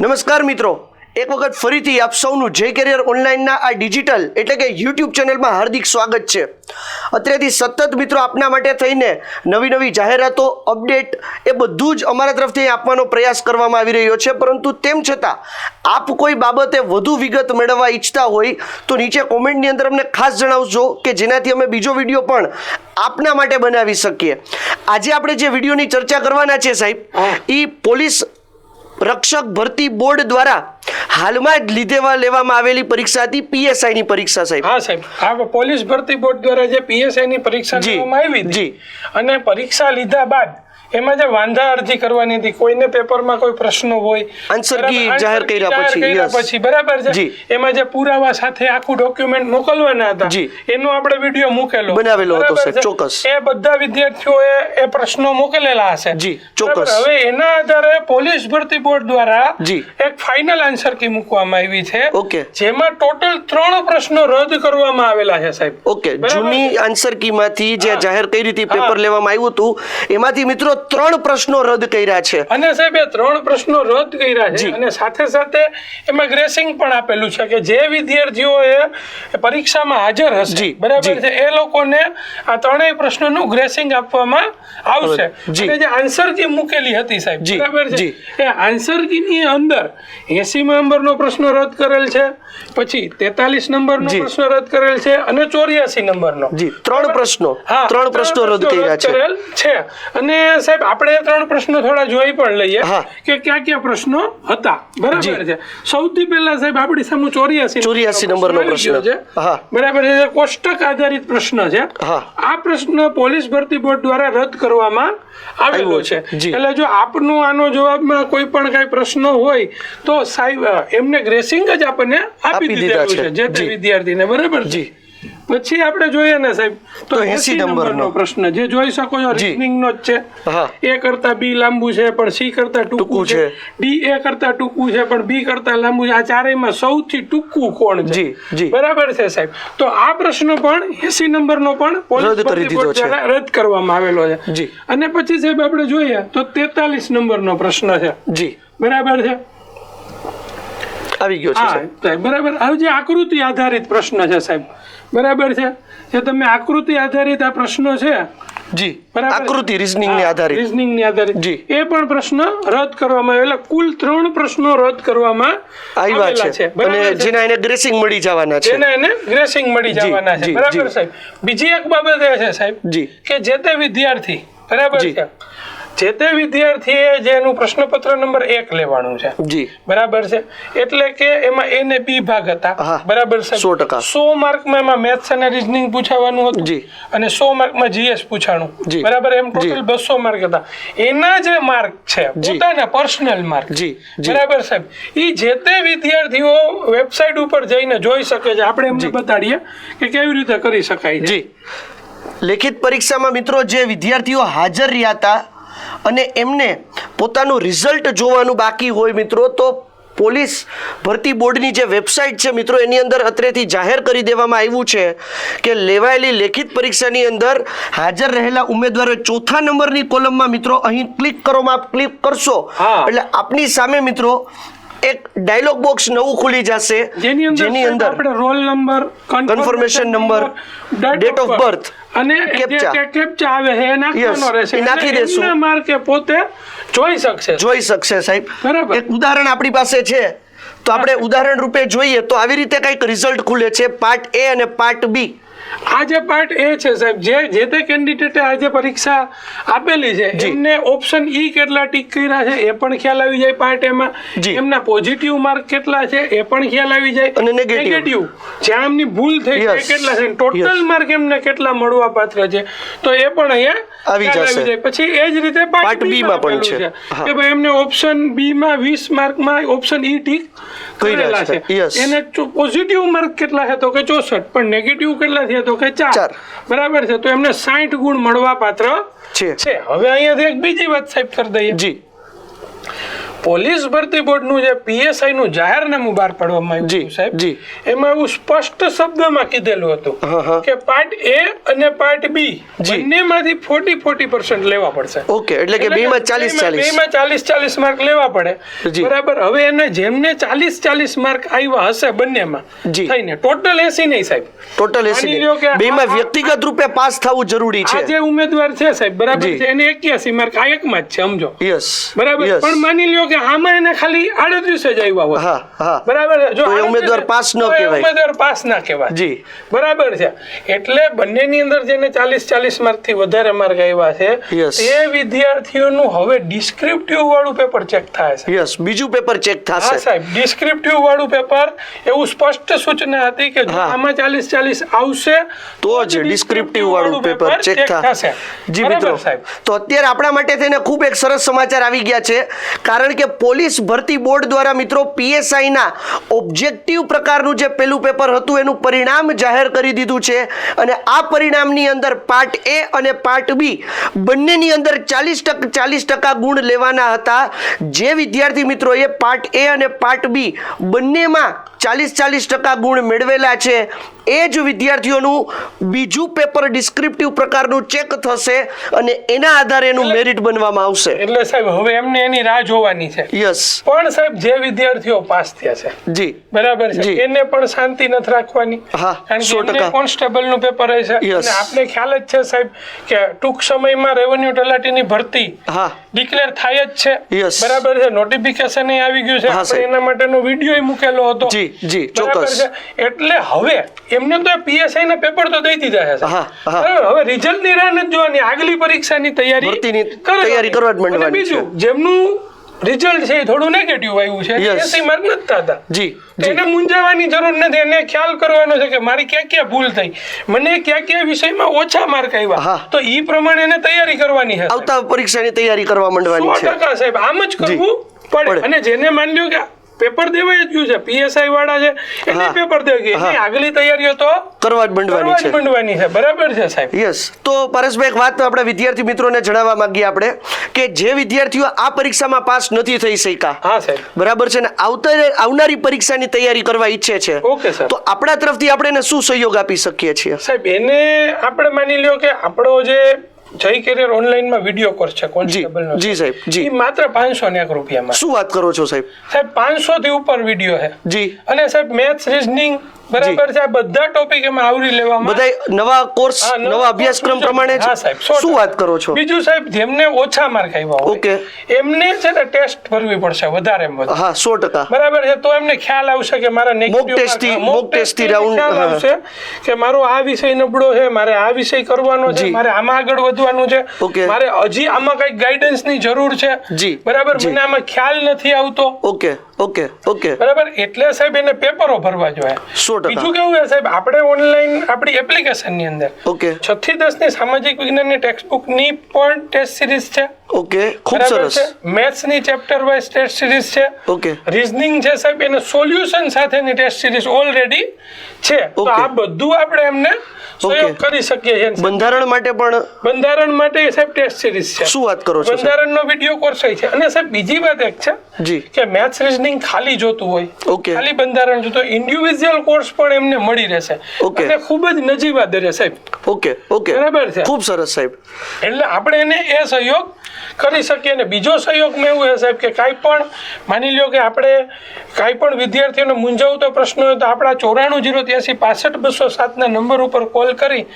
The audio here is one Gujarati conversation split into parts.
નમસ્કાર મિત્રો. એક વખત ફરીથી આપ સૌનું જય કેરિયર ઓનલાઈનના આ ડિજિટલ એટલે કે યુટ્યુબ ચેનલમાં હાર્દિક સ્વાગત છે. અત્યારેથી સતત મિત્રો આપના માટે થઈને નવી નવી જાહેરાતો અપડેટ એ બધું જ અમારા તરફથી અહીં આપવાનો પ્રયાસ કરવામાં આવી રહ્યો છે. પરંતુ તેમ છતાં આપ કોઈ બાબતે વધુ વિગત મેળવવા ઈચ્છતા હોય તો નીચે કોમેન્ટની અંદર અમને ખાસ જણાવજો કે જેનાથી અમે બીજો વીડિયો પણ આપના માટે બનાવી શકીએ. આજે આપણે જે વિડીયોની ચર્ચા કરવાના છે સાહેબ એ પોલીસ રક્ષક ભરતી બોર્ડ દ્વારા હાલમાં જ લીધેવા લેવામાં આવેલી પરીક્ષા હતી પીએસઆઈ ની પરીક્ષા સાહેબ. હા સાહેબ. આ પોલીસ ભરતી બોર્ડ દ્વારા જે પીએસઆઈ ની પરીક્ષા લેવામાં આવી હતી અને પરીક્ષા લીધા બાદ એમાં જે વાંધા અરજી કરવાની હતી કોઈને પેપરમાં કોઈ પ્રશ્નો હોય key જાહેર કર્યા પછી, પછી બરાબર છે? એમાં જે પુરાવા સાથે આખું ડોક્યુમેન્ટ મોકલવાના હતા એનો આપણે વીડિયો મૂકેલો. બનાવેલો હતો, સર ચોક્કસ. એ બધા વિદ્યાર્થીઓએ એ પ્રશ્નો મોકલેલા હશે. જી, ચોક્કસ. હવે એના આધારે પોલીસ ભરતી બોર્ડ દ્વારા જી. એક ફાઇનલ આન્સર કી મૂકવામાં આવી છે. ઓકે. જેમાં ટોટલ ત્રણ પ્રશ્નો રદ કરવામાં આવેલા છે સાહેબ. ઓકે. જૂની આન્સર કી માંથી જે જાહેર કરી હતી પેપર લેવામાં આવ્યું હતું એમાંથી મિત્રો ત્રણ પ્રશ્નો રદ કર્યા છે. અને સાહેબ એ ત્રણ પ્રશ્નો રદ કર્યા છે અને સાથે સાથે એમાં ગ્રેસિંગ પણ આપેલું છે કે જે વિદ્યાર્થીઓએ પરીક્ષામાં હાજર હશે બરાબર છે? એ લોકોને આ ત્રણેય પ્રશ્નોનું ગ્રેસિંગ આપવામાં આવશે. અને જે આન્સર કી મૂકેલી હતી સાહેબ બરાબર છે? એ આન્સર કી ની અંદર 80 નંબરનો પ્રશ્ન રદ કરેલ છે પછી 43 નંબરનો પ્રશ્ન રદ કરેલ છે અને 84 નંબરનો. જી ત્રણ પ્રશ્નો. ત્રણ પ્રશ્નો રદ કર્યા છે. અને સાહેબ આપણે ત્રણ પ્રશ્નો થોડા જોઈ પણ લઈએ કે ક્યાં ક્યાં પ્રશ્નો હતા. બરાબર છે. સૌથી પહેલા સાહેબ આપણી સામે ચોર્યાસી 84 નંબરનો પ્રશ્ન. છે. બરાબર છે. કોષ્ટક આધારિત પ્રશ્ન છે આ પ્રશ્ન પોલીસ ભરતી બોર્ડ દ્વારા રદ કરવામાં આવેલો છે. એટલે જો આપનો આનો જવાબમાં કોઈ પણ કઈ પ્રશ્ન હોય તો સાહેબ એમને ગ્રેસિંગ જ આપણને આપી આપી દીધા દીધેલું છે. છે. જે તે વિદ્યાર્થીને. બરાબર જી. પછી આપણે જોઈએ ને સાહેબ તો તો 80 80 નંબરનો. પ્રશ્ન જે જોઈ શકો છો. રીઝનિંગ નો જ છે એ કરતા બી લાંબુ છે પણ સી કરતા ટૂંકું છે. ડી એ કરતા ટૂંકું છે પણ બી કરતા લાંબુ છે આ ચારેયમાં સૌથી ટૂંકું કોણ છે. બરાબર છે સાહેબ તો આ પ્રશ્ન પણ 80 નંબરનો પણ રદ કરી દીધો છે. રદ કરવામાં આવેલો છે જી. અને પછી સાહેબ આપણે જોઈએ તો 43 નંબરનો પ્રશ્ન છે જી બરાબર છે આવી ગયો છે સાહેબ. બરાબર. હવે જે આકૃતિ આધારિત પ્રશ્ન છે સાહેબ. બરાબર છે? જે તમે આકૃતિ આધારિત આ પ્રશ્નો છે જી આકૃતિ રીઝનિંગ ને આધારિત. રીઝનિંગની આધારિત. જી. એ પણ પ્રશ્ન રદ કરવામાં આવેલા. કુલ ત્રણ પ્રશ્નો રદ કરવામાં આવ્યા છે. અને જેના એને ગ્રેસિંગ મળી જવાના છે. જેના એને ગ્રેસિંગ મળી જવાના છે. બરાબર સાહેબ બીજી એક બાબત એ છે સાહેબ જી. કે જે તે વિદ્યાર્થી બરાબર છે? જે તે વિદ્યાર્થીએ જેનું પ્રશ્નપત્ર નંબર એક લેવાનું છે. જી. બરાબર છે? એટલે કે એમાં એ ને બી ભાગ હતા. બરાબર છે? સો ટકા. સો માર્કમાં એમાં મેથ્સ અને રીઝનિંગ પૂછાવાનું હતું. જી. અને સો માર્કમાં જીએસ પૂછાણું. જી. બરાબર? એમ. ટોટલ બસો માર્ક હતા. એના જે માર્ક છે. પોતાના પર્સનલ માર્ક. જી, જી. બરાબર સાહેબ? એ જે તે વિદ્યાર્થીઓ વેબસાઇટ ઉપર જઈને જોઈ શકે છે. આપણે એમને બતાડીએ કે કેવી રીતે કરી શકાય જી. લેખિત પરીક્ષામાં મિત્રો જે વિદ્યાર્થીઓ હાજર રહ્યા હતા અને એમને પોતાનું રિઝલ્ટ જોવાનું બાકી હોય મિત્રો તો પોલીસ ભરતી બોર્ડની જે વેબસાઇટ છે મિત્રો એની અંદર અત્રેથી જાહેર કરી દેવામાં આવ્યું છે કે લેવાયેલી લેખિત પરીક્ષાની અંદર હાજર રહેલા ઉમેદવારો ચોથા નંબરની કોલમમાં મિત્રો અહીં ક્લિક કરવામાં આપ ક્લિક કરશો. એટલે આપની સામે મિત્રો એક ડાયલોગ બોક્સ નવું ખુલી જશે જેની અંદર આપણે roll number confirmation number date of birth, અને કેપ્ચા આવે છે નાખવાનો રહેશે. નાખી દેશું. માર્કે પોતે જોઈ શકશે. જોઈ શકશે સાહેબ. બરાબર. એક ઉદાહરણ આપણી પાસે છે. તો આપણે ઉદાહરણ રૂપે જોઈએ તો આવી રીતે કંઈક રિઝલ્ટ ખુલે છે. પાર્ટ એ અને પાર્ટ બી આ જે પાર્ટ એ છે સાહેબ. જે જે તે કેન્ડિડેટે આ જે પરીક્ષા આપેલી છે. એમને ઓપ્શન ઈ કેટલા ટીક કર્યા છે એ પણ ખ્યાલ આવી જાય પાર્ટ એમાં. એમના પોઝિટિવ માર્ક કેટલા છે એ પણ ખ્યાલ આવી જાય. અને નેગેટિવ જ્યાં એમની ભૂલ થઈ છે કેટલા છે ટોટલ માર્ક એમને કેટલા મળવા પાત્ર છે તો એ પણ અહીંયા આવી જશે. પછી એ જ રીતે પાર્ટ બી માં માં પણ છે. કે ભાઈ એમને ઓપ્શન બી માં 20 માર્કમાં ઓપ્શન ઈ ટીક કરેલા છે. એને પોઝિટિવ માર્ક કેટલા છે તો કે 64 પણ નેગેટિવ કેટલા થયા તો કે ચાર. બરાબર છે તો એમને સાઠ ગુણ મળવા પાત્ર છે. છે. હવે અહીંયાથી એક બીજી વાત સાહેબ કરી દઈએ. જી. પોલીસ ભરતી બોર્ડનું જે પીએસઆઈ નું જાહેરનામું બહાર પાડવામાં આવ્યું સાહેબ જી. એમાં એવું સ્પષ્ટ શબ્દમાં કીધેલું. હતું કે પાર્ટ એ અને પાર્ટ બી બંનેમાંથી ફોર્ટી ફોર્ટી પર્સન્ટ લેવા પડશે. ઓકે એટલે કે બેમાં ચાલીસ ચાલીસ. બેમાં ચાલીસ ચાલીસ માર્ક લેવા પડે. બરાબર? હવે એને જેમને ચાલીસ ચાલીસ માર્ક આવ્યા હશે બંનેમાં થઈને. ટોટલ એસી નહીં સાહેબ. ટોટલ એસી બેમાં વ્યક્તિગત રૂપે પાસ થવું જરૂરી છે. જે ઉમેદવાર છે સાહેબ બરાબર છે એને એક્યાસી માર્ક આ એકમાં જ છે સમજો. યસ બરાબર? પણ માની લ્યો કે આમાં એને ખાલી આડત્રીસ જ આવ્યા હોય. બરાબર? જો તો એ 38 ઉમેદવાર પાસ ન કહેવાય. ઉમેદવાર પાસ ના કહેવાય. જી. બરાબર છે. એટલે બંનેની અંદર જેને ચાલીસ ચાલીસ માર્કથી વધારે માર્ક આવ્યા છે તે વિદ્યાર્થીઓનું હવે ડિસ્ક્રિપ્ટિવ વાળું પેપર ચેક થાય છે. યસ બીજું પેપર ચેક હા સાહેબ. ડિસ્ક્રિપ્ટિવ વાળું પેપર એવું સ્પષ્ટ સૂચના હતી કે જો આમાં ચાલીસ ચાલીસ આવશે તો જ ડિસ્ક્રિપ્ટિવ વાળું પેપર ચેક થશે. જી મિત્રો. સાહેબ. તો અત્યારે આપણા માટે થઈને ખૂબ એક સરસ સમાચાર આવી ગયા છે. કારણ કે પોલીસ ભરતી બોર્ડ દ્વારા મિત્રો પીએસઆઈના ઓબ્જેક્ટિવ પ્રકારનું જે પેલું પેપર હતું એનું પરિણામ જાહેર કરી દીધું છે. અને આ પરિણામની અંદર પાર્ટ એ અને પાર્ટ બી બંનેની અંદર ચાલીસ ટકા ચાલીસ ટકા ગુણ લેવાના હતા. જે વિદ્યાર્થી મિત્રોએ પાર્ટ એ અને પાર્ટ બી બંનેમાં ચાલીસ ચાલીસ ટકા ગુણ મેળવેલા છે. એ જ વિદ્યાર્થીઓનું બીજું પેપર ડિસ્ક્રિપ્ટિવ પ્રકારનું ચેક થશે અને એના આધારે એનું મેરિટ બનવામાં આવશે. એટલે સાહેબ હવે એમને એની રાહ જોવાની છે. યસ પણ સાહેબ જે વિદ્યાર્થીઓ પાસ થયા છે જી. બરાબર છે. એને પણ શાંતિ નથી રાખવાની. હા, કારણ કે કોન્સ્ટેબલનું પેપર હોય છે. અને આપને ખ્યાલ જ છે સાહેબ કે ટૂંક સમયમાં રેવન્યુ તલાટીની ભરતી હા. ડિક્લેર થાય જ છે. બરાબર છે. નોટિફિકેશન આવી ગયું છે. આપણે એના માટેનો વીડિયો મૂકેલો હતો. જી, જી, ચોક્કસ. એટલે હવે એમને તો પીએસઆઈ ના પેપર તો દઈ દીધા છે. બરાબર. હવે રિઝલ્ટની રાહ નથી જોવાની. આગલી પરીક્ષાની તૈયારી કરવાની. તૈયારી કરવા જ માંડવાની બીજું જેમનું રિઝલ્ટ છે એ થોડું નેગેટિવ આવ્યું છે. એસી માર્ક નથી હતા જી એને મૂંઝાવાની જરૂર નથી. એને ખ્યાલ કરવાનો છે કે મારી ક્યાં ક્યાં ભૂલ થઈ. મને ક્યાં ક્યાં વિષયમાં ઓછા માર્ક હા. આવ્યા તો એ પ્રમાણે એને તૈયારી કરવાની હશે. આવતા પરીક્ષાની તૈયારી કરવા માંડવાની છે. સાહેબ આમ જ કરવું પડે. અને જેને માન્યું કે પેપર દેવાય જ ગયું છે. પીએસઆઈ વાળા છે એને પેપર દેવાય ગયું. એની આગલી તૈયારીઓ તો કરવા જ મંડવાની છે. મંડવાની છે. બરાબર છે સાહેબ? યસ તો પરેશભાઈ એક વાત આપણા વિદ્યાર્થી મિત્રોને જણાવવા માંગીએ આપણે કે જે વિદ્યાર્થીઓ આ પરીક્ષામાં પાસ નથી થઈ શક્યા હા સાહેબ. બરાબર છે ને? આવતા આવનારી પરીક્ષાની તૈયારી કરવા ઈચ્છે છે. ઓકે સર તો આપણા તરફથી આપણે એને શું સહયોગ આપી શકીએ છીએ? સાહેબ એને આપણે માની લ્યો કે આપણો જે જય કેરિયર ઓનલાઈનમાં વીડિયો કોર્સ છે કોન્સ્ટેબલ નો જી સાહેબ જી. એ માત્ર પાંચસો ને એક રૂપિયામાં. શું વાત કરો છો સાહેબ? સાહેબ પાંચસો થી ઉપર વીડિયો છે. જી. અને સાહેબ મેથ્સ રીઝનિંગ બરાબર છે આ બધા ટોપિક એમાં આવરી લેવામાં બધા નવા કોર્સ નવા અભ્યાસક્રમ પ્રમાણે હા, સાહેબ, શું વાત કરો છો? બીજું સાહેબ જેમને ઓછા માર્ક આવ્યા હોય ઓકે. એમને છે ને ટેસ્ટ ભરવી પડશે વધારે વધારે હા 100% બરાબર છે તો એમને ખ્યાલ આવશે કે મારા નેગેટિવથી round, ખ્યાલ હા. આવશે કે મારો આ વિષય નબળો છે મારે આ વિષય કરવાનો છે. મારે આમાં આગળ વધવાનું છે. મારે હજી આમાં કઈ ગાઈડન્સની જરૂર છે. જી. બરાબર. મને આમાં ખ્યાલ નથી આવતો. ઓકે. Okay okay. બરાબર? એટલે સાહેબ એને પેપરો ભરવા જોઈએ. સો ટકા. બીજું કેવું છે સાહેબ? આપણે ઓનલાઈન આપણી એપ્લિકેશનની અંદર ઓકે. છ થી દસની સામાજિક વિજ્ઞાનની ટેક્સ્ટબુકની પણ ટેસ્ટ સિરીઝ છે. ઓકે ખૂબ સરસ. મેથ્સની ચેપ્ટર વાઇઝ ટેસ્ટ સિરીઝ છે. ઓકે. રીઝનિંગ છે સાહેબ એને સોલ્યુશન સાથેની ટેસ્ટ સિરીઝ ઓલરેડી છે. તો આ બધું આપણે એમને સહયોગ કરી શકીએ છીએ બંધારણ માટે પણ બંધારણ માટે સાહેબ ટેસ્ટ સિરીઝ છે. શું વાત કરો છો? બંધારણનો વીડિયો કોર્સ છે. અને સાહેબ બીજી વાત એક છે જી. કે મેથ્સ રીઝનિંગ ખાલી જોતું હોય ઓકે. ખાલી બંધારણ જોતું ઇન્ડિવિડ્યુઅલ કોર્સ પણ એમને મળી રહેશે. ઓકે. અને ખૂબ જ નજીવા દરે સાહેબ. Okay okay. બરાબર છે. ખૂબ સરસ સાહેબ. એટલે આપણે એને એ સહયોગ કરી શકીએ અને બીજો સહયોગ મેં એવું છે સાહેબ કે કાંઈ પણ માની લ્યો કે આપણે કાંઈ પણ વિદ્યાર્થીઓને મૂંઝવતો પ્રશ્ન હોય તો આપણા ચોરાણું જીરો ત્યાંસી પાસઠ બસો સાતના નંબર ઉપર કોલ કરી.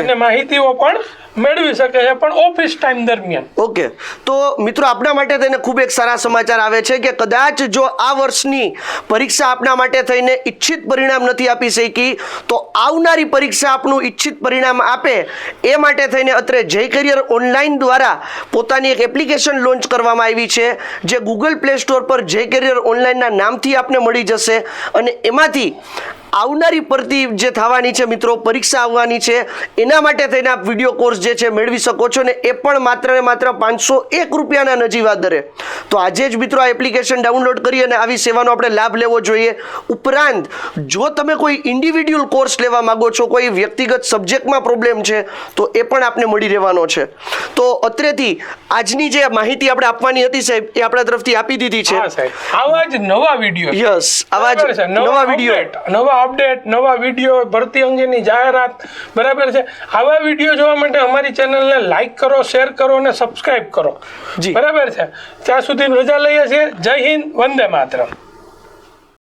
અને માહિતીઓ પણ મેળવી શકે છે પણ ઓફિસ ટાઈમ દરમિયાન. ઓકે. તો મિત્રો આપણા માટે તેને ખૂબ એક સારા સમાચાર આવે છે કે કદાચ જો આ વર્ષની પરીક્ષા આપના માટે થઈને ઈચ્છિત પરિણામ નથી આપી શકી, તો આવનારી પરીક્ષા આપનું ઈચ્છિત પરિણામ આપે, એ માટે થઈને અત્રે જય કરિયર ઓનલાઈન દ્વારા પોતાની એક એપ્લિકેશન લોન્ચ કરવામાં આવી છે, જે ગૂગલ પ્લે સ્ટોર પર જય કરિયર ઓનલાઈનના નામથી આપને મળી જશે, અને એમાંથી આવનારી ભરતી જે થવાની છે મિત્રો પરીક્ષા આવવાની છે એના માટે થઈને આપ વીડિયો કોર્સ જે છે મેળવી શકો છો ને એ પણ માત્ર ને માત્ર પાંચસો એક રૂપિયાના નજીવા દરે. તો આજે જ મિત્રો આ એપ્લિકેશન ડાઉનલોડ કરી અને આવી સેવાનો આપણે લાભ લેવો જોઈએ. ઉપરાંત જો તમે કોઈ ઇન્ડિવિડ્યુઅલ કોર્સ લેવા માંગો છો કોઈ વ્યક્તિગત સબ્જેક્ટમાં પ્રોબ્લેમ છે તો એ પણ આપને મળી રહેવાનો છે. તો અત્રેથી આજની જે માહિતી આપણે આપવાની હતી સાહેબ એ આપણા તરફથી આપી દીધી છે. આવા જ નવા વીડિયો યસ આવા જ નવા વીડિયો નવા અપડેટ નવા વીડિયો ભરતી અંગેની જાહેરાત. બરાબર છે? આવા વીડિયો જોવા માટે અમારી ચેનલને લાઈક કરો શેર કરો અને સબસ્ક્રાઇબ કરો. જી. બરાબર છે? ત્યાં સુધી રજા લઈએ છીએ. જય હિન્દ વંદે માતરમ.